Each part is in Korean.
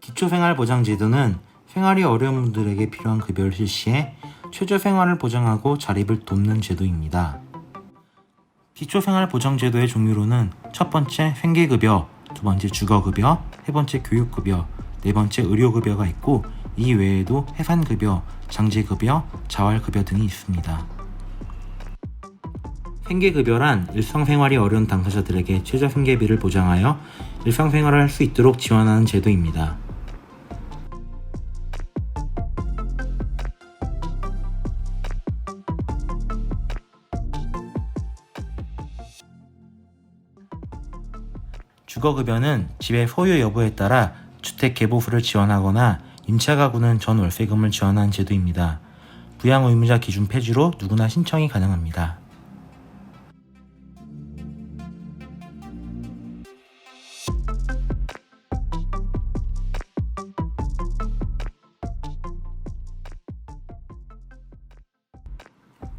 기초생활보장제도는 생활이 어려운 분들에게 필요한 급여를 실시해 최저 생활을 보장하고 자립을 돕는 제도입니다. 기초생활보장제도의 종류로는 첫 번째 생계급여, 두 번째 주거급여, 세 번째 교육급여, 네 번째 의료급여가 있고 이 외에도 해산급여, 장제급여, 자활급여 등이 있습니다. 생계급여란 일상생활이 어려운 당사자들에게 최저 생계비를 보장하여 일상생활을 할 수 있도록 지원하는 제도입니다. 주거급여는 집의 소유 여부에 따라 주택 개보수를 지원하거나 임차 가구는 전 월세금을 지원하는 제도입니다. 부양 의무자 기준 폐지로 누구나 신청이 가능합니다.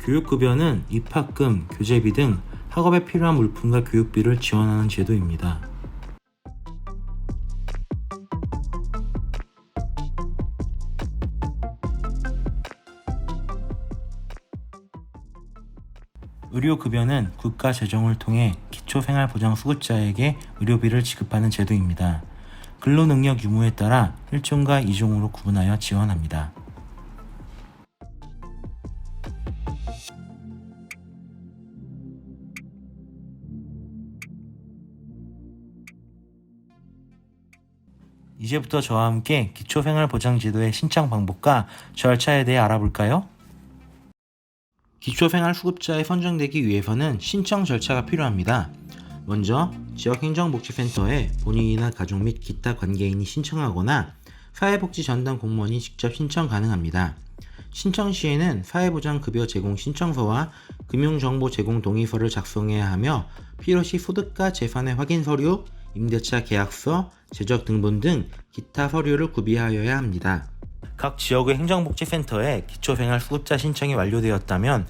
교육급여는 입학금, 교재비 등 학업에 필요한 물품과 교육비를 지원하는 제도입니다. 의료급여는 국가 재정을 통해 기초생활보장수급자에게 의료비를 지급하는 제도입니다. 근로능력 유무에 따라 1종과 2종으로 구분하여 지원합니다. 이제부터 저와 함께 기초생활보장제도의 신청 방법과 절차에 대해 알아볼까요? 기초생활수급자에 선정되기 위해서는 신청 절차가 필요합니다. 먼저 지역행정복지센터에 본인이나 가족 및 기타 관계인이 신청하거나 사회복지 전담 공무원이 직접 신청 가능합니다. 신청 시에는 사회보장급여 제공 신청서와 금융정보 제공 동의서를 작성해야 하며 필요시 소득과 재산의 확인 서류, 임대차 계약서, 재적 등본 등 기타 서류를 구비하여야 합니다. 각 지역의 행정복지센터에 기초생활수급자 신청이 완료되었다면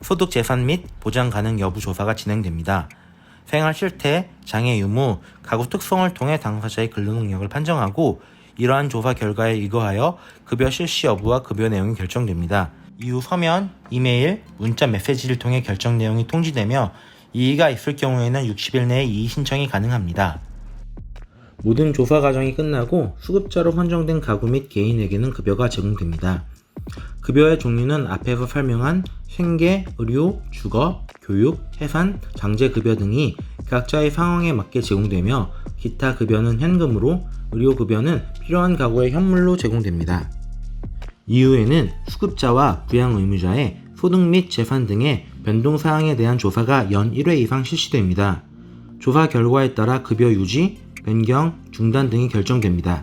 소득 재산 및 보장 가능 여부 조사가 진행됩니다. 생활 실태, 장애 유무, 가구 특성을 통해 당사자의 근로 능력을 판정하고 이러한 조사 결과에 의거하여 급여 실시 여부와 급여 내용이 결정됩니다. 이후 서면, 이메일, 문자 메시지를 통해 결정 내용이 통지되며 이의가 있을 경우에는 60일 내에 이의 신청이 가능합니다. 모든 조사 과정이 끝나고 수급자로 선정된 가구 및 개인에게는 급여가 제공됩니다. 급여의 종류는 앞에서 설명한 생계, 의료, 주거, 교육, 해산, 장제급여 등이 각자의 상황에 맞게 제공되며 기타 급여는 현금으로, 의료급여는 필요한 가구의 현물로 제공됩니다. 이후에는 수급자와 부양 의무자의 소득 및 재산 등의 변동 사항에 대한 조사가 연 1회 이상 실시됩니다. 조사 결과에 따라 급여 유지, 변경, 중단 등이 결정됩니다.